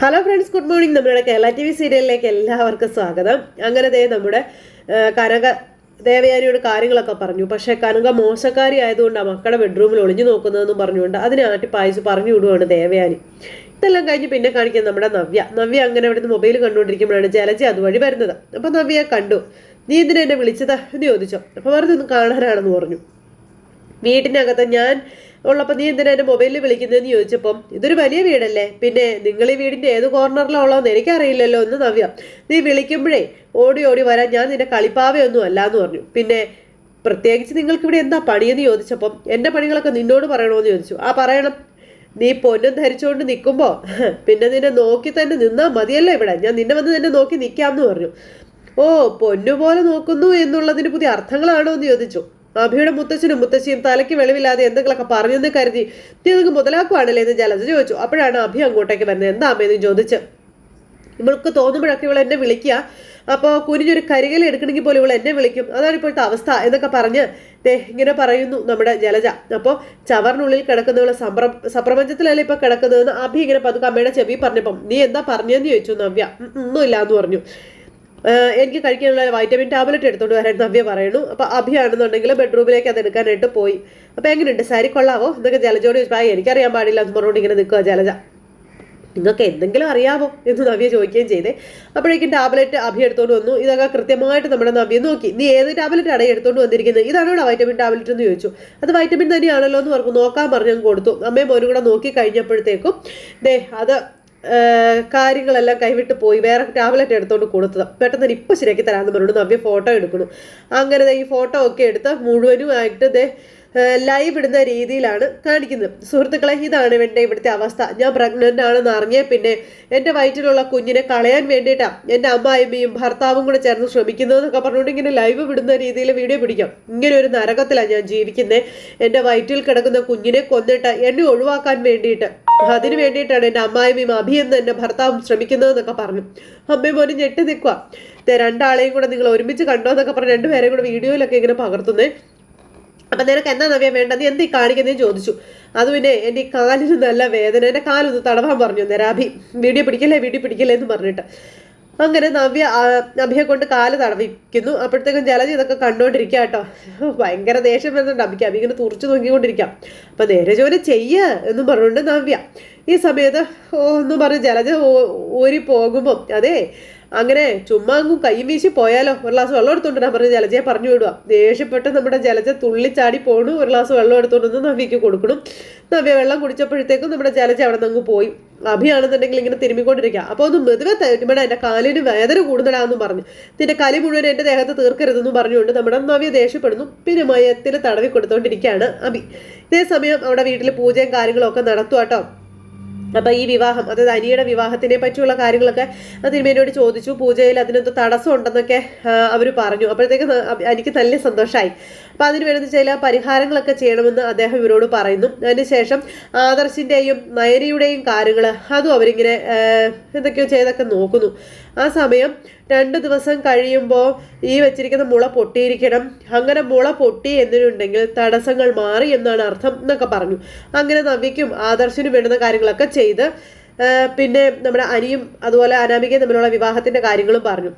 Hello friends good morning നമ്മുടെ Kerala T V സീരിയലിലേക്ക് എല്ലാവർക്കും സ്വാഗതം. അങ്ങനെ ദേ നമ്മുടെ കനക ദേവയാനിയോട് കാര്യങ്ങളൊക്കെ പറഞ്ഞു. പക്ഷേ കനക മോശക്കാരി ആയതുകൊണ്ട് മക്കളുടെ ബെഡ്റൂമിൽ ഒളിഞ്ഞു നോക്കുന്നതെന്നും പറഞ്ഞുകൊണ്ട് അതിനെ ആട്ടി പായിച്ച് പറഞ്ഞു വിടുവാണ് ദേവയാനി. ഇതെല്ലാം കഴിഞ്ഞ് പിന്നെ കാണിക്കുന്നത് നമ്മുടെ നവ്യ. നവ്യ അങ്ങനെ അവിടുന്ന് മൊബൈൽ കണ്ടുകൊണ്ടിരിക്കുമ്പോഴാണ് ജലജി അതുവഴി വരുന്നത്. അപ്പോൾ നവ്യ കണ്ടു. നീ ഇതിനെന്നെ വിളിച്ചത്? എന്ന് ചോദിച്ചോ. അപ്പോൾ വെറുതെ ഒന്ന് കാണാനാണെന്ന് പറഞ്ഞു. വീട്ടിനകത്ത് ഞാൻ ഉള്ളപ്പോൾ നീ എന്തിനാ എന്റെ മൊബൈലിൽ വിളിക്കുന്നതെന്ന് ചോദിച്ചപ്പം ഇതൊരു വലിയ വീടല്ലേ? പിന്നെ നിങ്ങൾ ഈ വീടിന്റെ ഏത് കോർണറിലുള്ളതെന്ന് എനിക്കറിയില്ലല്ലോ എന്ന് നവ്യ. നീ വിളിക്കുമ്പോഴേ ഓടി ഓടി വരാൻ ഞാൻ നിന്റെ കളിപ്പാവയൊന്നും അല്ല എന്ന് പറഞ്ഞു. പിന്നെ പ്രത്യേകിച്ച് നിങ്ങൾക്ക് ഇവിടെ എന്താ പണിയെന്ന് ചോദിച്ചപ്പം എന്റെ പണികളൊക്കെ നിന്നോട് പറയണമെന്ന് ചോദിച്ചു. ആ പറയണം. നീ പൊന്നും ധരിച്ചുകൊണ്ട് നിൽക്കുമ്പോൾ പിന്നെ നിന്നെ നോക്കി തന്നെ നിന്നാൽ മതിയല്ലോ ഇവിടെ. ഞാൻ നിന്നെ വന്ന് തന്നെ നോക്കി നിൽക്കാമെന്ന് പറഞ്ഞു. ഓ പൊന്നുപോലെ നോക്കുന്നു എന്നുള്ളതിന് പുതിയ അർത്ഥങ്ങളാണോ? എന്ന് ചോദിച്ചു. അഭിയുടെ മുത്തച്ഛനും മുത്തശ്ശിയും തലയ്ക്ക് വെളിവില്ലാതെ എന്തെങ്കിലുമൊക്കെ പറഞ്ഞെന്ന് കരുതി നീ അതൊക്കെ മുതലാക്കുവാണല്ലേ എന്ന് ജലജ ചോദിച്ചു. അപ്പോഴാണ് അഭി അങ്ങോട്ടേക്ക് വരുന്നത്. എന്താ അമ്മയെന്ന് ചോദിച്ച്. ഇവൾക്ക് തോന്നുമ്പോഴൊക്കെ ഇവൾ എന്നെ വിളിക്കുക. അപ്പോൾ കുനിഞ്ഞൊരു കരികല എടുക്കണമെങ്കിൽ പോലും ഇവൾ എന്നെ വിളിക്കും. അതാണ് ഇപ്പോഴത്തെ അവസ്ഥ എന്നൊക്കെ പറഞ്ഞ് ദേ ഇങ്ങനെ പറയുന്നു നമ്മുടെ ജലജ. അപ്പോൾ ചവറിനുള്ളിൽ കിടക്കുന്നവൾ സമ്പ്ര സപ്രപഞ്ചത്തിലല്ലേ ഇപ്പോൾ കിടക്കുന്നതെന്ന് അഭി ഇങ്ങനെ പതുക്കെ അമ്മയുടെ ചെവി പറഞ്ഞപ്പം നീ എന്താ പറഞ്ഞതെന്ന് ചോദിച്ചു നവ്യ? "ഉം, ഒന്നുമില്ല എന്ന് പറഞ്ഞു. "ഏഹ്, എനിക്ക് കഴിക്കാനുള്ള വൈറ്റമിൻ ടാബ്ലറ്റ് എടുത്തോണ്ട് വരാൻ നവ്യ പറയുന്നു. അപ്പോൾ അഭിയാണെന്നുണ്ടെങ്കിൽ ബെഡ്റൂമിലേക്ക് അത് എടുക്കാനായിട്ട് പോയി. അപ്പോൾ എങ്ങനെയുണ്ട്? സാരി കൊള്ളാവോ? എന്നൊക്കെ ജലജോടി ചോദിച്ചപ്പോൾ എനിക്കറിയാൻ പാടില്ല. എന്ന് പറഞ്ഞുകൊണ്ട് ഇങ്ങനെ നിൽക്കുക ജലജ. നിങ്ങൾക്ക് എന്തെങ്കിലും അറിയാമോ എന്ന് നവ്യ ചോദിക്കുകയും ചെയ്തേ. അപ്പോഴേക്കും ടാബ്ലറ്റ് അഭി എടുത്തോണ്ട് വന്നു. ഇതൊക്കെ കൃത്യമായിട്ട് നമ്മുടെ നവ്യ നോക്കി. നീ ഏത് ടാബ്ലറ്റ് ആണ് എടുത്തോണ്ട് വന്നിരിക്കുന്നത്? ഇതാണോ വൈറ്റമിൻ ടാബ്ലറ്റ് എന്ന് ചോദിച്ചു. അത് വൈറ്റമിൻ തന്നെയാണല്ലോ എന്ന് പറഞ്ഞു. നോക്കാൻ പറഞ്ഞു കൊടുത്തു. അമ്മയും മോനും കൂടെ നോക്കി കഴിഞ്ഞപ്പോഴത്തേക്കും ദേ അത് കാര്യങ്ങളെല്ലാം കൈവിട്ട് പോയി. വേറെ ടാബ്ലറ്റ് എടുത്തോണ്ട് കൊടുത്തത്. പെട്ടെന്ന് തന്നെ ഇപ്പം ശരിയാക്കി തരാമെന്ന് പറഞ്ഞു നവ്യ ഫോട്ടോ എടുക്കുന്നു. അങ്ങനെ ഈ ഫോട്ടോ ഒക്കെ എടുത്ത് മുഴുവനുമായിട്ട് ദേ ലൈവ് ഇടുന്ന രീതിയിലാണ് കാണിക്കുന്നത്. സുഹൃത്തുക്കളെ ഇതാണ് എന്റെ ഇവിടുത്തെ അവസ്ഥ. ഞാൻ പ്രഗ്നന്റ് ആണെന്ന് അറിഞ്ഞേ പിന്നെ എന്റെ വയറ്റിലുള്ള കുഞ്ഞിനെ കളയാൻ വേണ്ടിയിട്ടാണ് എന്റെ അമ്മായിമ്മയും ഭർത്താവും കൂടെ ചേർന്ന് ശ്രമിക്കുന്നതെന്നൊക്കെ പറഞ്ഞുകൊണ്ട് ഇങ്ങനെ ലൈവ് വിടുന്ന രീതിയിൽ വീഡിയോ പിടിക്കാം. ഇങ്ങനെ ഒരു നരകത്തിലാണ് ഞാൻ ജീവിക്കുന്നത് എന്റെ വയറ്റിൽ കിടക്കുന്ന കുഞ്ഞിനെ കൊന്നിട്ട് എന്നെ ഒഴിവാക്കാൻ വേണ്ടിയിട്ട്. അതിന് വേണ്ടിയിട്ടാണ് എന്റെ അമ്മായിമ്മയും അഭിയെന്ന് എന്റെ ഭർത്താവും ശ്രമിക്കുന്നതെന്നൊക്കെ പറഞ്ഞു. അമ്മയും മോനും ഞെട്ടി നിൽക്കുക രണ്ടാളെയും കൂടെ നിങ്ങൾ ഒരുമിച്ച് കണ്ടോ എന്നൊക്കെ പറഞ്ഞ് രണ്ടുപേരെയും കൂടെ വീഡിയോയിലൊക്കെ ഇങ്ങനെ പകർത്തുന്നേ. അപ്പം നിനക്ക് എന്നാ നവ്യ വേണ്ടത് എന്ത് ഈ കാണിക്കുന്നതെന്ന് ചോദിച്ചു. അത് പിന്നെ എന്റെ ഈ കാലിന് നല്ല വേദന എന്റെ കാലൊന്ന് തടവാൻ പറഞ്ഞു നിരാഭി വീഡിയോ പിടിക്കല്ലേ വീഡിയോ പിടിക്കല്ലേ എന്ന് പറഞ്ഞിട്ട്. അങ്ങനെ നവ്യ ആ, കൊണ്ട് കാൽ തടവിക്കുന്നു. അപ്പോഴത്തേക്കും ജലജ ഇതൊക്കെ കണ്ടുകൊണ്ടിരിക്കുക കേട്ടോ ഭയങ്കര ദേഷ്യം വരുന്നുണ്ട്. അഭിക്ക് അഭി ഇങ്ങനെ തുറച്ചു നോക്കിക്കൊണ്ടിരിക്കാം. അപ്പം നേരെ ജോലി ചെയ്യ എന്നും പറഞ്ഞുകൊണ്ട് നവ്യ ഈ സമയത്ത് ഓ എന്ന് പറഞ്ഞ് ജലജ ഊരി പോകുമ്പം അതെ അങ്ങനെ ചുമ്മാ അങ്ങും കൈ വീശി പോയാലോ ഒരു ഗ്ലാസ് വെള്ളം എടുത്തോണ്ട് ഞാൻ പറഞ്ഞ് ജലജയെ പറഞ്ഞു വിടുക ദേഷ്യപ്പെട്ട് നമ്മുടെ ജലജ തുള്ളിച്ചാടി പോണു ഒരു ഗ്ലാസ് വെള്ളം എടുത്തോണ്ടൊന്ന് നവ്യക്ക് കൊടുക്കണം. നവ്യ വെള്ളം കുടിച്ചപ്പോഴത്തേക്കും നമ്മുടെ ജലജ അവിടെ നിന്ന് അങ്ങ് പോയി. അഭിയാണെന്നുണ്ടെങ്കിൽ ഇങ്ങനെ തിരുമ്മിക്കൊണ്ടിരിക്കുക അപ്പോൾ ഒന്ന് മെതുവെ തരുമ്പോൾ എന്റെ കാലിന് വേദന കൂടുതലാണെന്നും പറഞ്ഞു. നിന്റെ കലി മുഴുവൻ എന്റെ ദേഹത്ത് തീർക്കരുതെന്നും പറഞ്ഞുകൊണ്ട് നമ്മുടെ നവ്യ ദേഷ്യപ്പെടുന്നു. പിന്നെ മയത്തിൽ തടവി കൊടുത്തോണ്ടിരിക്കുകയാണ് അഭി. ഇതേ സമയം അവിടെ വീട്ടിൽ പൂജയും കാര്യങ്ങളൊക്കെ നടത്തുക കേട്ടോ അപ്പം ഈ വിവാഹം അതായത് അനിയുടെ വിവാഹത്തിനെ പറ്റിയുള്ള കാര്യങ്ങളൊക്കെ തിരുമേനോട് ചോദിച്ചു. പൂജയിൽ അതിനെന്തോ തടസ്സം ഉണ്ടെന്നൊക്കെ അവർ പറഞ്ഞു. അപ്പോഴത്തേക്ക് എനിക്ക് നല്ല സന്തോഷമായി അപ്പം അതിന് വേണ്ടുന്ന ചില പരിഹാരങ്ങളൊക്കെ ചെയ്യണമെന്ന് അദ്ദേഹം ഇവരോട് പറയുന്നു. അതിനുശേഷം ആദർശിന്റെയും നയനയുടെയും കാര്യങ്ങൾ അതും അവരിങ്ങനെ എന്തൊക്കെയോ ചെയ്തൊക്കെ നോക്കുന്നു. ആ സമയം രണ്ട് ദിവസം കഴിയുമ്പോൾ ഈ വെച്ചിരിക്കുന്ന മുള പൊട്ടിയിരിക്കണം. അങ്ങനെ മുള പൊട്ടി എന്നിട്ടുണ്ടെങ്കിൽ തടസ്സങ്ങൾ മാറി എന്നാണ് അർത്ഥം എന്നൊക്കെ പറഞ്ഞു. അങ്ങനെ നവ്യയ്ക്കും ആദർശിനും വേണ്ടുന്ന കാര്യങ്ങളൊക്കെ ചെയ്ത് പിന്നെ നമ്മുടെ അനിയും അതുപോലെ അനാമികയും തമ്മിലുള്ള വിവാഹത്തിന്റെ കാര്യങ്ങളും പറഞ്ഞു.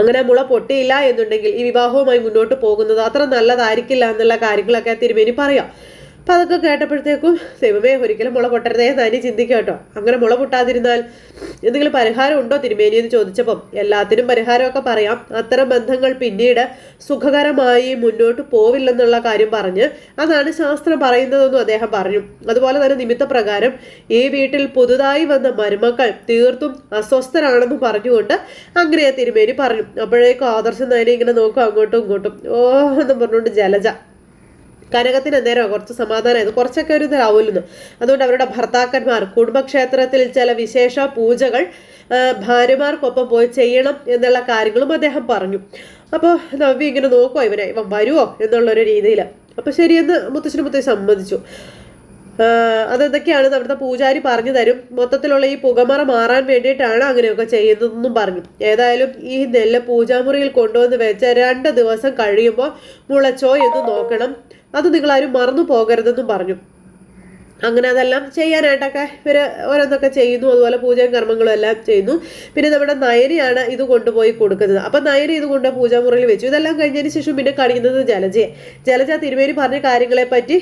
അങ്ങനെ മുള പൊട്ടിയില്ല എന്നുണ്ടെങ്കിൽ ഈ വിവാഹവുമായി മുന്നോട്ട് പോകുന്നത് അത്ര നല്ലതായിരിക്കില്ല എന്നുള്ള കാര്യങ്ങളൊക്കെ തിരുമേനി പറയാം. അപ്പം അതൊക്കെ കേട്ടപ്പോഴത്തേക്കും ദൈവമേ ഒരിക്കലും മുള പൊട്ടരുതേ എന്ന് അനി ചിന്തിക്കുക കേട്ടോ. അങ്ങനെ മുള പൊട്ടാതിരുന്നാൽ എന്തെങ്കിലും പരിഹാരം ഉണ്ടോ തിരുമേനി എന്ന് ചോദിച്ചപ്പം എല്ലാത്തിനും പരിഹാരമൊക്കെ പറയാം. അത്തരം ബന്ധങ്ങൾ പിന്നീട് സുഖകരമായി മുന്നോട്ട് പോവില്ലെന്നുള്ള കാര്യം പറഞ്ഞ് അതാണ് ശാസ്ത്രം പറയുന്നതെന്നും അദ്ദേഹം പറഞ്ഞു. അതുപോലെ തന്നെ നിമിത്തപ്രകാരം ഈ വീട്ടിൽ പുതുതായി വന്ന മരുമക്കൾ തീർത്തും അസ്വസ്ഥരാണെന്ന് പറഞ്ഞുകൊണ്ട് അങ്ങനെ തിരുമേനി പറഞ്ഞു. അപ്പോഴേക്കും ആദർശം തന്നെ ഇങ്ങനെ നോക്കും അങ്ങോട്ടും ഇങ്ങോട്ടും. ഓ എന്ന് പറഞ്ഞുകൊണ്ട് ജലജ കനകത്തിന് അന്നേരം കുറച്ച് സമാധാനമായത് കുറച്ചൊക്കെ ഒരു ഇതാവുന്നു അതുകൊണ്ട് അവരുടെ ഭർത്താക്കന്മാർ കുടുംബക്ഷേത്രത്തിൽ ചില വിശേഷ പൂജകൾ ഭാര്യമാർക്കൊപ്പം പോയി ചെയ്യണം എന്നുള്ള കാര്യങ്ങളും അദ്ദേഹം പറഞ്ഞു. അപ്പോൾ നവ്യ ഇങ്ങനെ നോക്കുമോ ഇവനെ ഇവൻ വരുമോ എന്നുള്ളൊരു രീതിയിൽ അപ്പോൾ ശരിയെന്ന് മുത്തശ്ശനും മുത്തശ്ശി സമ്മതിച്ചു. അതെന്തൊക്കെയാണ് അവിടുത്തെ പൂജാരി പറഞ്ഞു തരും? മൊത്തത്തിലുള്ള ഈ പുകമറ മാറാൻ വേണ്ടിയിട്ടാണ് അങ്ങനെയൊക്കെ ചെയ്യുന്നതെന്നും പറഞ്ഞു. ഏതായാലും ഈ നെല്ല് പൂജാമുറിയിൽ കൊണ്ടുവന്ന് വെച്ച രണ്ട് ദിവസം കഴിയുമ്പോൾ മുളച്ചോ എന്ന് നോക്കണം. അത് നിങ്ങളാരും മറന്നു പോകരുതെന്നും പറഞ്ഞു. അങ്ങനെ അതെല്ലാം ചെയ്യാനായിട്ടൊക്കെ ഇവർ ഓരോന്നൊക്കെ ചെയ്യുന്നു. അതുപോലെ പൂജയും കർമ്മങ്ങളും എല്ലാം ചെയ്യുന്നു. പിന്നെ നമ്മുടെ നയരിയാണ് ഇത് കൊണ്ടുപോയി കൊടുക്കുന്നത്. അപ്പം നയരി ഇത് കൊണ്ട് പൂജാമുറിയിൽ വെച്ചു. ഇതെല്ലാം കഴിഞ്ഞതിന് ശേഷം പിന്നെ കാണിക്കുന്നത് ജലജയെ. ജലജ തിരുമേനി പറഞ്ഞ കാര്യങ്ങളെ പറ്റി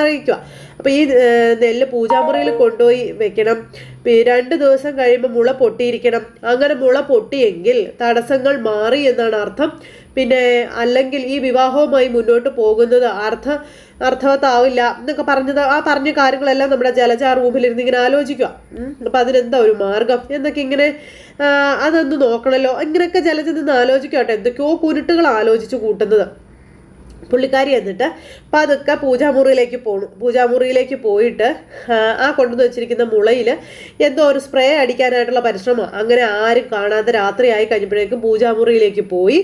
അറിയിക്കുക. അപ്പോൾ ഈ നെല്ല് പൂജാമുറിയിൽ കൊണ്ടുപോയി വെക്കണം. രണ്ട് ദിവസം കഴിയുമ്പോൾ മുള പൊട്ടിയിരിക്കണം. അങ്ങനെ മുള പൊട്ടിയെങ്കിൽ തടസ്സങ്ങൾ മാറി എന്നാണ് അർത്ഥം. പിന്നെ അല്ലെങ്കിൽ ഈ വിവാഹവുമായി മുന്നോട്ട് പോകുന്നത് അർത്ഥ അർത്ഥവത്താവില്ല എന്നൊക്കെ പറഞ്ഞത് ആ പറഞ്ഞ കാര്യങ്ങളെല്ലാം നമ്മുടെ ജലജ റൂമിലിരുന്ന് ഇങ്ങനെ ആലോചിക്കുക. അപ്പം അതിനെന്താ ഒരു മാർഗം? എന്നൊക്കെ ഇങ്ങനെ അതൊന്ന് നോക്കണമല്ലോ ഇങ്ങനെയൊക്കെ ജലജ നിന്ന് ആലോചിക്കട്ടെ. എന്തൊക്കെയോ കുരുട്ടുകൾ ആലോചിച്ച് കൂട്ടുന്നത്. പുള്ളിക്കാരി എന്നിട്ട് പതുക്കെ പൂജാമുറിയിലേക്ക് പോണു പൂജാമുറിയിലേക്ക് പോയിട്ട് ആ കൊണ്ടുവന്ന് വെച്ചിരിക്കുന്ന മുളയിൽ എന്തോ ഒരു സ്പ്രേ അടിക്കാനായിട്ടുള്ള പരിശ്രമം. അങ്ങനെ ആരും കാണാതെ രാത്രിയായി കഴിഞ്ഞപ്പോഴേക്കും പൂജാമുറിയിലേക്ക് പോയി.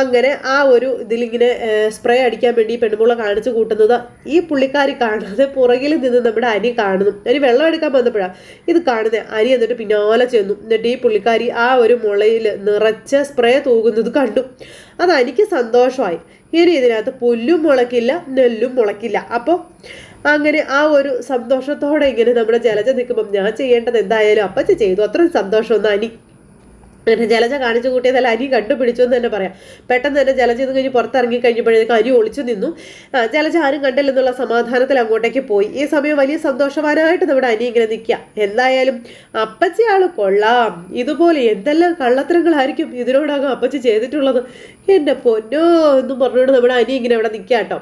അങ്ങനെ ആ ഒരു ഇതിലിങ്ങനെ സ്പ്രേ അടിക്കാൻ വേണ്ടി പെൺമുള കാണിച്ചു കൂട്ടുന്നത് ഈ പുള്ളിക്കാരി കാണാതെ പുറകിൽ നിന്ന് നമ്മുടെ അരി കാണുന്നു. അരി വെള്ളം എടുക്കാൻ വന്നപ്പോഴാണ് ഇത് കാണുന്നത് അരി എന്നിട്ട് പിന്നാലെ ചെന്നു. എന്നിട്ട് ഈ പുള്ളിക്കാരി ആ ഒരു മുളയിൽ നിറച്ച സ്പ്രേ തൂകുന്നത് കണ്ടു. അത് എനിക്ക് സന്തോഷമായി. ഇനി ഇതിനകത്ത് പുല്ലും മുളക്കില്ല നെല്ലും മുളക്കില്ല അപ്പോൾ അങ്ങനെ ആ ഒരു സന്തോഷത്തോടെ ഇങ്ങനെ നമ്മുടെ ജലജ നിൽക്കുമ്പം ഞാൻ ചെയ്യേണ്ടത് എന്തായാലും അപ്പച്ച ചെയ്തു. അത്രയും സന്തോഷമൊന്നും അനി അങ്ങനെ ജലജ കാണിച്ചു കൂട്ടിയതല്ല അരി കണ്ടുപിടിച്ചു എന്ന് തന്നെ പറയാം. പെട്ടെന്ന് തന്നെ ജലജ ഇത് കഴിഞ്ഞ് പുറത്തിറങ്ങി കഴിഞ്ഞപ്പോഴേക്കും അരി ഒളിച്ചു നിന്നു. ജലജ ആരും കണ്ടില്ലെന്നുള്ള സമാധാനത്തിൽ അങ്ങോട്ടേക്ക് പോയി. ഈ സമയം വലിയ സന്തോഷവാനായിട്ട് നമ്മുടെ അനി ഇങ്ങനെ നിൽക്കുക. എന്തായാലും അപ്പച്ചയാൾ കൊള്ളാം. ഇതുപോലെ എന്തെല്ലാം കള്ളത്തരങ്ങളായിരിക്കും ഇതിനോടകം അപ്പച്ചി ചെയ്തിട്ടുള്ളത് എന്റെ പൊന്നോ എന്ന് പറഞ്ഞുകൊണ്ട് നമ്മുടെ അനി ഇങ്ങനെ അവിടെ നിൽക്കുക കേട്ടോ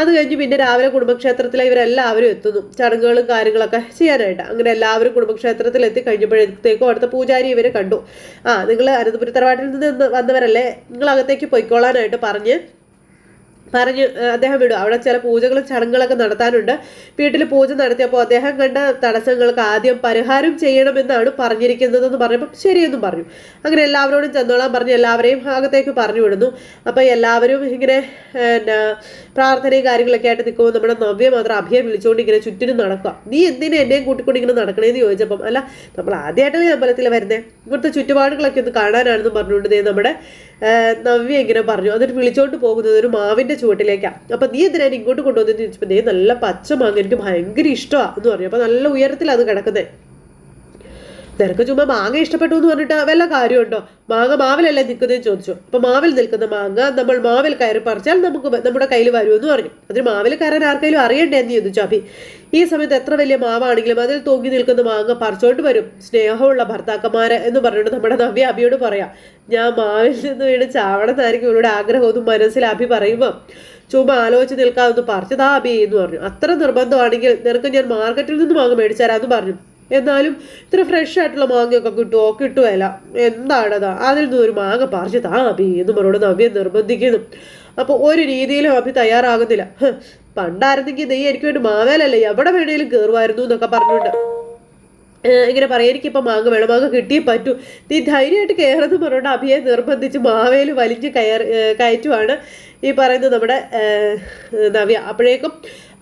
അത് കഴിഞ്ഞ് പിന്നെ രാവിലെ കുടുംബക്ഷേത്രത്തിലെ ഇവരെല്ലാവരും എത്തുന്നു. ചടങ്ങുകളും കാര്യങ്ങളൊക്കെ ചെയ്യാനായിട്ട്. അങ്ങനെ എല്ലാവരും കുടുംബക്ഷേത്രത്തിൽ എത്തി കഴിഞ്ഞപ്പോഴത്തേക്കും അടുത്ത പൂജാരി ഇവരെ കണ്ടു. ആ നിങ്ങൾ അനന്തപുരത്തറവാട്ടിൽ നിന്ന് വന്നവരല്ലേ? നിങ്ങൾ അകത്തേക്ക് പൊയ്ക്കോളാനായിട്ട് പറഞ്ഞ് പറഞ്ഞ് അദ്ദേഹം വിടും. അവിടെ ചില പൂജകളും ചടങ്ങുകളൊക്കെ നടത്താനുണ്ട്. വീട്ടിൽ പൂജ നടത്തിയപ്പോൾ അദ്ദേഹം കണ്ട തടസ്സങ്ങൾക്ക് ആദ്യം പരിഹാരം ചെയ്യണമെന്നാണ് പറഞ്ഞിരിക്കുന്നതെന്ന് പറഞ്ഞപ്പോൾ ശരിയെന്നും പറഞ്ഞു. അങ്ങനെ എല്ലാവരോടും ചെന്നോളാൻ പറഞ്ഞ് എല്ലാവരെയും ഭാഗത്തേക്ക് പറഞ്ഞു വിടുന്നു. അപ്പോൾ എല്ലാവരും ഇങ്ങനെ എന്നാ പ്രാർത്ഥനയും കാര്യങ്ങളൊക്കെ ആയിട്ട് നിൽക്കുമ്പോൾ നമ്മുടെ നവ്യ മാത്രം അഭിയെ വിളിച്ചുകൊണ്ട് ഇങ്ങനെ ചുറ്റിനും നടക്കുക. നീ എന്തിനും എന്നെയും കൂട്ടിക്കൊണ്ട് ഇങ്ങനെ നടക്കണേന്ന് ചോദിച്ചപ്പം അല്ല നമ്മൾ ആദ്യമായിട്ടല്ലേ അമ്പലത്തിൽ വരുന്നത് ഇവിടുത്തെ ചുറ്റുപാടുകളൊക്കെ ഒന്ന് കാണാനാണെന്ന് പറഞ്ഞുകൊണ്ട് നമ്മുടെ നവ്യ ഇങ്ങനെ പറഞ്ഞു. എന്നിട്ട് വിളിച്ചോണ്ട് പോകുന്നത് ഒരു മാവിന്റെ ചുവട്ടിലേക്കാണ് അപ്പൊ നീ എന്തിനാ ഇങ്ങോട്ട് കൊണ്ടുവന്നു ചോദിച്ചപ്പോൾ നീ നല്ല പച്ച മാങ്ങ എനിക്ക് ഭയങ്കര ഇഷ്ടമാണ് എന്ന് പറഞ്ഞു. അപ്പൊ നല്ല ഉയരത്തിൽ അത് കിടക്കുന്നത് നിനക്ക് ചുമ്മാ മാങ്ങ ഇഷ്ടപ്പെട്ടു എന്ന് പറഞ്ഞിട്ട് വല്ല കാര്യമുണ്ടോ? മാങ്ങ മാവിലല്ലേ നിൽക്കുന്നതെന്ന് ചോദിച്ചു. അപ്പൊ മാവിൽ നിൽക്കുന്ന മാങ്ങ നമ്മൾ മാവിൽ കയറി പറിച്ചാൽ നമുക്ക് നമ്മുടെ കയ്യിൽ വരുമെന്ന് പറഞ്ഞു. അതിന് മാവിൽ കയറാൻ ആർക്കെങ്കിലും അറിയണ്ടേ എന്ന് ചോദിച്ചു അഭി. ഈ സമയത്ത് എത്ര വലിയ മാവാണെങ്കിലും അതിൽ തൂങ്ങി നിൽക്കുന്ന മാങ്ങ പറിച്ചോണ്ട് വരും. സ്നേഹമുള്ള ഭർത്താക്കന്മാരെ എന്ന് പറഞ്ഞിട്ട് നമ്മുടെ നവ്യ അഭിയോട് പറയാം ഞാൻ മാവിൽ നിന്ന് വീണ് ചാവണമെന്നായിരിക്കും ഇവരുടെ ആഗ്രഹമൊന്നും മനസ്സിൽ അഭി പറയുമ്പോൾ ചുമ്മാ ആലോചിച്ച് നിൽക്കാമെന്ന് പറിച്ചതാ അഭി എന്ന് പറഞ്ഞു. അത്ര നിർബന്ധമാണെങ്കിൽ നിനക്ക് ഞാൻ മാർക്കറ്റിൽ നിന്ന് മാങ്ങ മേടിച്ചാരാന്ന് പറഞ്ഞു. എന്നാലും ഇത്ര ഫ്രഷ് ആയിട്ടുള്ള മാങ്ങയൊക്കെ കിട്ടുമോ കിട്ടുമല്ല എന്താണത്? അതിൽ നിന്ന് ഒരു മാങ്ങ പറിച്ച് താ അഭി എന്ന് പറഞ്ഞോട് നവ്യ നിർബന്ധിക്കുന്നു. അപ്പോൾ ഒരു രീതിയിലും അഭി തയ്യാറാകുന്നില്ല. പണ്ടായിരുന്നെങ്കിൽ നീ എനിക്ക് വേണ്ടി മാവേലല്ലേ എവിടെ വേണേലും കയറുമായിരുന്നു എന്നൊക്കെ പറഞ്ഞുകൊണ്ട്. ഇങ്ങനെ പറയാം എനിക്കിപ്പോൾ മാങ്ങ വേണം മാങ്ങ കിട്ടിയേ പറ്റൂ. നീ ധൈര്യമായിട്ട് കയറുന്നു പറഞ്ഞുകൊണ്ട് അഭിയെ നിർബന്ധിച്ച് മാവേൽ വലിഞ്ഞ് കയർ കയറ്റുവാണ് ഈ പറയുന്നത് നമ്മുടെ നവ്യ. അപ്പോഴേക്കും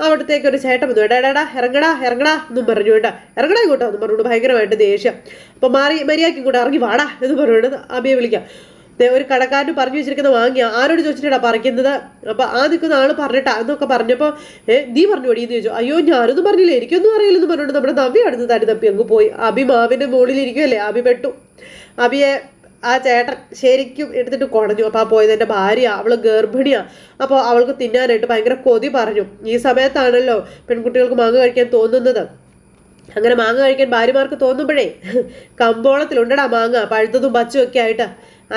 അവിടത്തേക്ക് ഒരു ചേട്ടൻ വന്നു. എടാ ഇറങ്ങടാ ഇറങ്ങടാ എന്നും പറഞ്ഞു കേട്ടോ ഇറങ്ങടാ ഇങ്ങോട്ടോ എന്ന് പറഞ്ഞു ഭയങ്കരമായിട്ട് ദേഷ്യം. അപ്പോൾ മാറി മര്യാദയ്ക്ക് കൂടെ ഇറങ്ങി വാടാ എന്ന് പറഞ്ഞുകൊണ്ട് അബിയെ വിളിക്കാം. ഒരു കടക്കാരൻ പറഞ്ഞു വെച്ചിരിക്കുന്ന വാങ്ങിയ. ആരോട് ചോദിച്ചിട്ടാ പറിക്കുന്നത്? അപ്പൊ ആ നിൽക്കുന്ന ആൾ പറഞ്ഞിട്ടാ എന്നൊക്കെ പറഞ്ഞപ്പോ ഏഹ് നീ പറഞ്ഞു എന്ന് ചോദിച്ചു. അയ്യോ ഞാനൊന്നും പറഞ്ഞില്ല. എനിക്കൊന്നും അറിയില്ലെന്ന് പറഞ്ഞിട്ട് നമ്മുടെ നവി അടുത്ത് തടി തപ്പി അങ്ങ് പോയി. അബി മാവിന്റെ മുകളിൽ ഇരിക്കുമല്ലേ അബി പെട്ടു. അബിയെ ആ ചേട്ടൻ ശരിക്കും എടുത്തിട്ട് കുടഞ്ഞു അപ്പോൾ ആ പോയത് എന്റെ ഭാര്യ അവൾ ഗർഭിണിയാണ് അപ്പോൾ അവൾക്ക് തിന്നാനായിട്ട് ഭയങ്കര കൊതി പറഞ്ഞു. ഈ സമയത്താണല്ലോ പെൺകുട്ടികൾക്ക് മാങ്ങ കഴിക്കാൻ തോന്നുന്നത്. അങ്ങനെ മാങ്ങ കഴിക്കാൻ ഭാര്യമാർക്ക് തോന്നുമ്പോഴേ കമ്പോളത്തിലുണ്ടടാ മാങ്ങ പഴുത്തതും പച്ചും ഒക്കെ ആയിട്ട്.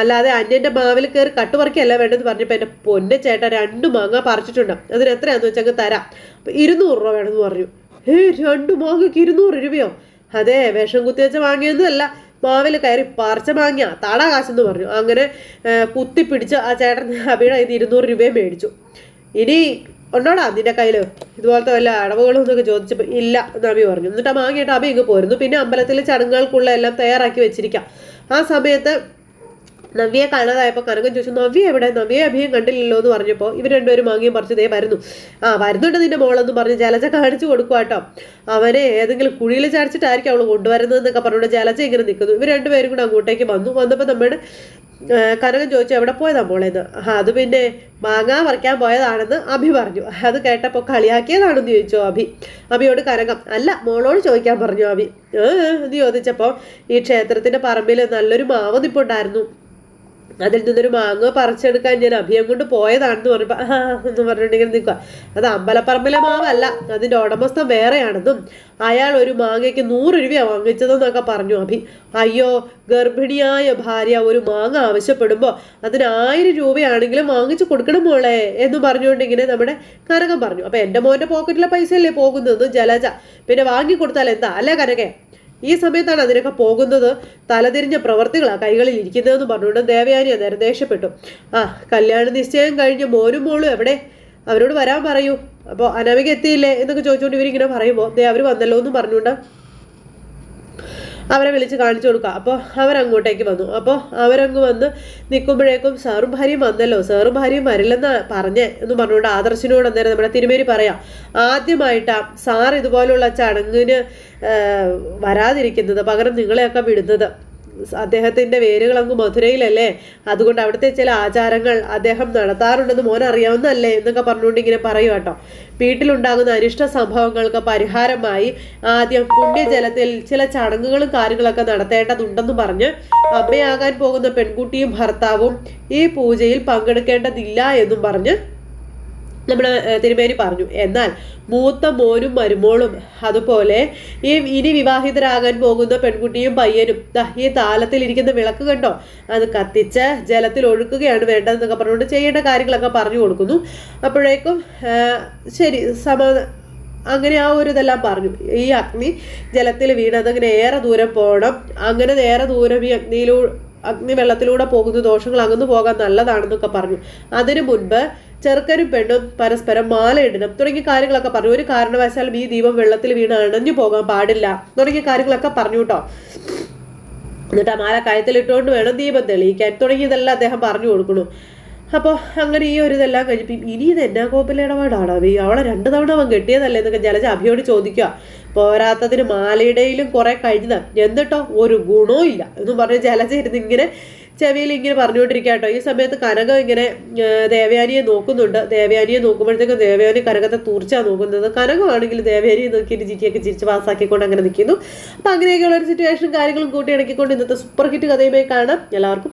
അല്ലാതെ അന്യന്റെ മാവിൽ കയറി കട്ടുപറിക്കല്ല വേണ്ടെന്ന് പറഞ്ഞപ്പോൾ എന്റെ പൊന്നെ ചേട്ടൻ രണ്ട് മാങ്ങ പറിച്ചിട്ടുണ്ട്. അതിന് എത്രയാണെന്ന് വെച്ചാൽ തരാം. അപ്പം ഇരുന്നൂറ് രൂപ വേണമെന്ന് പറഞ്ഞു. ഏ രണ്ട് മാങ്ങയ്ക്ക് ഇരുന്നൂറ് രൂപയോ? അതെ വിഷം കുത്തിവെച്ച വാങ്ങിയൊന്നുമല്ല മാവിൽ കയറി പറിച്ച മാങ്ങിയ താടാ കാശെന്ന് പറഞ്ഞു. അങ്ങനെ കുത്തിപ്പിടിച്ച് ആ ചേട്ടൻ അബിയുടെ ഇത് ഇരുന്നൂറ് രൂപയും മേടിച്ചു. ഇനി ഉണ്ടോടാ നിന്റെ കയ്യിൽ ഇതുപോലത്തെ വല്ല അടവുകളും എന്നൊക്കെ ചോദിച്ചപ്പോൾ ഇല്ല എന്ന് അബി പറഞ്ഞു. എന്നിട്ട് ആ മാങ്ങിയിട്ട് അബി ഇങ്ങ് പോരുന്നു. പിന്നെ അമ്പലത്തിലെ ചടങ്ങുകൾക്കുള്ള എല്ലാം തയ്യാറാക്കി വെച്ചിരിക്കാം. ആ സമയത്ത് നവ്യയെ കാണാതായപ്പോൾ കനകൻ ചോദിച്ചു നവ്യ എവിടെ? നവ്യ അഭിയം കണ്ടില്ലല്ലോ എന്ന് പറഞ്ഞപ്പോൾ ഇവർ രണ്ടുപേരും വാങ്ങിയും പറിച്ചു ദേ വരുന്നു. ആ വരുന്നുണ്ട് നിന്റെ മോളെന്ന് പറഞ്ഞ് ജലജ കാണിച്ചു കൊടുക്കുക കേട്ടോ അവനെ ഏതെങ്കിലും കുഴിയിൽ ചാടിച്ചിട്ടായിരിക്കും അവൾ കൊണ്ടുവരുന്നത് എന്നൊക്കെ പറഞ്ഞുകൊണ്ട് ജലജ ഇങ്ങനെ നിൽക്കുന്നു. ഇവർ രണ്ടുപേരും കൂടെ അങ്ങോട്ടേക്ക് വന്നു. വന്നപ്പോൾ നമ്മുടെ കനകം ചോദിച്ചു എവിടെ പോയതാ മോളേന്ന് അത് പിന്നെ മാങ്ങ പറിക്കാൻ പോയതാണെന്ന് അഭി പറഞ്ഞു. അത് കേട്ടപ്പോൾ കളിയാക്കിയതാണെന്ന് ചോദിച്ചു അഭി. അഭിയോട് കനകം അല്ല മോളോട് ചോദിക്കാൻ പറഞ്ഞു അഭി. എന്ന് ചോദിച്ചപ്പോൾ ഈ ക്ഷേത്രത്തിന്റെ പറമ്പിൽ നല്ലൊരു മാവ് നിപ്പുണ്ടായിരുന്നു. അതിൽ നിന്നൊരു മാങ്ങ പറിച്ചെടുക്കാൻ ഞാൻ അഭിയം കൊണ്ട് പോയതാണെന്ന് പറഞ്ഞപ്പോൾ എന്ന് പറഞ്ഞിട്ടുണ്ടെങ്കിൽ നിൽക്കുക അത് അമ്പലപ്പറമ്പിലെ മാവല്ല അതിന്റെ ഉടമസ്ഥ വേറെയാണെന്നും അയാൾ ഒരു മാങ്ങയ്ക്ക് നൂറ് രൂപയാണ് വാങ്ങിച്ചതെന്നൊക്കെ പറഞ്ഞു അഭി. അയ്യോ ഗർഭിണിയായ ഭാര്യ ഒരു മാങ്ങ ആവശ്യപ്പെടുമ്പോൾ അതിന് ആയിരം രൂപയാണെങ്കിലും വാങ്ങിച്ചു കൊടുക്കണം മോളെ എന്ന് പറഞ്ഞുകൊണ്ട് ഇങ്ങനെ നമ്മുടെ കനകം പറഞ്ഞു. അപ്പോൾ എന്റെ മോന്റെ പോക്കറ്റിലെ പൈസയല്ലേ പോകുന്നത് ജലജ പിന്നെ വാങ്ങിക്കൊടുത്താൽ എന്താ? അല്ലേ കനകേ? ഈ സമയത്താണ് അതിനൊക്കെ പോകുന്നത് തലതിരിഞ്ഞ പ്രവർത്തികളാണ് കൈകളിൽ ഇരിക്കുന്നതെന്ന് പറഞ്ഞുകൊണ്ട് ദേവയാനി അന്നേരം ദേഷ്യപ്പെട്ടു ആ കല്യാണ നിശ്ചയം കഴിഞ്ഞ് മോനും മോളും എവിടെ? അവരോട് വരാൻ പറയൂ. അപ്പോൾ അനവിക എത്തിയില്ലേ എന്നൊക്കെ ചോദിച്ചുകൊണ്ട് ഇവരിങ്ങനെ പറയുമ്പോൾ ദേ അവർ വന്നല്ലോ എന്ന് പറഞ്ഞുകൊണ്ട് അവരെ വിളിച്ച് കാണിച്ചു കൊടുക്കുക. അപ്പോൾ അവരങ്ങോട്ടേക്ക് വന്നു. അപ്പോൾ അവരങ്ങ് വന്ന് നിൽക്കുമ്പോഴേക്കും സാറും ഭാര്യയും വന്നല്ലോ. സാറും ഭാര്യയും വരില്ലെന്ന് പറഞ്ഞേ എന്ന് പറഞ്ഞുകൊണ്ട് ആദർശിനോട് അന്നേരം നമ്മുടെ തിരുമേനി പറയാം. ആദ്യമായിട്ടാ സാർ ഇതുപോലുള്ള ചടങ്ങിന് വരാതിരിക്കുന്നത് പകരം നിങ്ങളെയൊക്കെ വിടുന്നത്. അദ്ദേഹത്തിന്റെ വേരുകൾ അങ്ങ് മധുരയിലല്ലേ? അതുകൊണ്ട് അവിടുത്തെ ചില ആചാരങ്ങൾ അദ്ദേഹം നടത്താറുണ്ടെന്ന് മോൻ അറിയാവുന്നല്ലേ എന്നൊക്കെ പറഞ്ഞുകൊണ്ട് ഇങ്ങനെ പറയും കേട്ടോ. വീട്ടിലുണ്ടാകുന്ന അനിഷ്ട സംഭവങ്ങൾക്ക് പരിഹാരമായി ആദ്യം പുണ്യജലത്തിൽ ചില ചടങ്ങുകളും കാര്യങ്ങളൊക്കെ നടത്തേണ്ടതുണ്ടെന്ന് പറഞ്ഞ് അമ്മയാകാൻ പോകുന്ന പെൺകുട്ടിയും ഭർത്താവും ഈ പൂജയിൽ പങ്കെടുക്കേണ്ടതില്ല എന്നും പറഞ്ഞ് നമ്മൾ തിരുമേനി പറഞ്ഞു. എന്നാൽ മൂത്ത മോനും മരുമോളും അതുപോലെ ഈ ഇനി വിവാഹിതരാകാൻ പോകുന്ന പെൺകുട്ടിയും പയ്യനും ഈ താലത്തിൽ ഇരിക്കുന്ന വിളക്ക് കണ്ടോ? അത് കത്തിച്ച് ജലത്തിൽ ഒഴുക്കുകയാണ് വേണ്ടതെന്നൊക്കെ പറഞ്ഞുകൊണ്ട് ചെയ്യേണ്ട കാര്യങ്ങളൊക്കെ പറഞ്ഞു കൊടുക്കുന്നു. അപ്പോഴേക്കും ശരി സമ അങ്ങനെ ആ ഒരു ഇതെല്ലാം പറഞ്ഞു. ഈ അഗ്നി ജലത്തിൽ വീണ് അതങ്ങനെ ഏറെ ദൂരം പോകണം അങ്ങനെ ഏറെ ദൂരം ഈ അഗ്നിയിലൂ അഗ്നി വെള്ളത്തിലൂടെ പോകുന്ന ദോഷങ്ങൾ അകന്നു പോകാൻ നല്ലതാണെന്നൊക്കെ പറഞ്ഞു. അതിനു മുൻപ് ചെറുക്കനും പെണ്ണും പരസ്പരം മാലയിടണം തുടങ്ങിയ കാര്യങ്ങളൊക്കെ പറഞ്ഞു. ഒരു കാരണവശാലും ഈ ദീപം വെള്ളത്തിൽ വീണ് അണഞ്ഞു പോകാൻ പാടില്ല. തുടങ്ങിയ കാര്യങ്ങളൊക്കെ പറഞ്ഞു കേട്ടോ. എന്നിട്ട് ആ മാല കയത്തിലിട്ടുകൊണ്ട് വേണം ദീപം തെളിയിക്കാൻ. തുടങ്ങിയതെല്ലാം അദ്ദേഹം പറഞ്ഞു കൊടുക്കണു അപ്പോൾ അങ്ങനെ ഈ ഒരു ഇതെല്ലാം കഴിഞ്ഞപ്പോൾ ഇനി ഇത് എന്നാ കോപ്പിലെ ഇടപാടാണോ? ഈ അവളെ രണ്ട് തവണ അവൻ കെട്ടിയതല്ലേ എന്നൊക്കെ ജലജ അഭിയോട് ചോദിക്കുക. പോരാത്തതിന് മാലയുടെയിലും കുറെ കഴിഞ്ഞതാണ് എന്നിട്ടോ ഒരു ഗുണവും ഇല്ല. എന്ന് പറഞ്ഞ് ജലജ ഇരുന്ന് ഇങ്ങനെ ചെവിയിൽ ഇങ്ങനെ പറഞ്ഞുകൊണ്ടിരിക്കുക ഈ സമയത്ത് കനകം ഇങ്ങനെ ദേവയാനിയെ നോക്കുന്നുണ്ട്. ദേവയാനിയെ നോക്കുമ്പോഴത്തേക്കും ദേവയാനി കനകത്തെ തൂർച്ച നോക്കുന്നത്. കനകമാണെങ്കിൽ ദേവയാനിയെ നോക്കിയിട്ട് ജിറ്റിയൊക്കെ ചിരിച്ച് പാസ്സാക്കിക്കൊണ്ട് അങ്ങനെ നിൽക്കുന്നു. അപ്പം അങ്ങനെയൊക്കെയുള്ള ഒരു സിറ്റുവേഷനും കാര്യങ്ങളും കൂട്ടി ഇണക്കിക്കൊണ്ട് ഇന്നത്തെ സൂപ്പർ ഹിറ്റ് കഥയുമായി കാണാം. എല്ലാവർക്കും